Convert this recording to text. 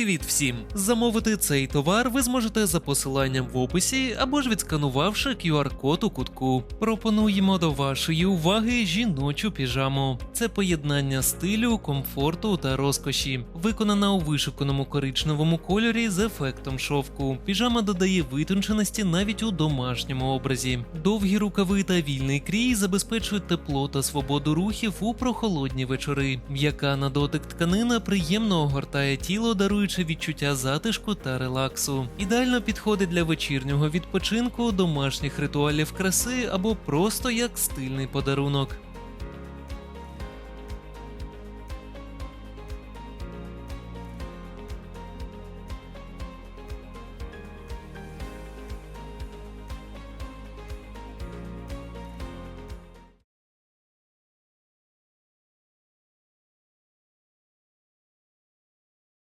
Привіт всім! Замовити цей товар ви зможете за посиланням в описі або ж відсканувавши QR-код у кутку. Пропонуємо до вашої уваги жіночу піжаму. Це поєднання стилю, комфорту та розкоші, виконана у вишуканому коричневому кольорі з ефектом шовку. Піжама додає витонченості навіть у домашньому образі. Довгі рукави та вільний крій забезпечують тепло та свободу рухів у прохолодні вечори. М'яка на дотик тканина приємно огортає тіло, даруючи відчуття затишку та релаксу. Ідеально підходить для вечірнього відпочинку, домашніх ритуалів краси або просто як стильний подарунок.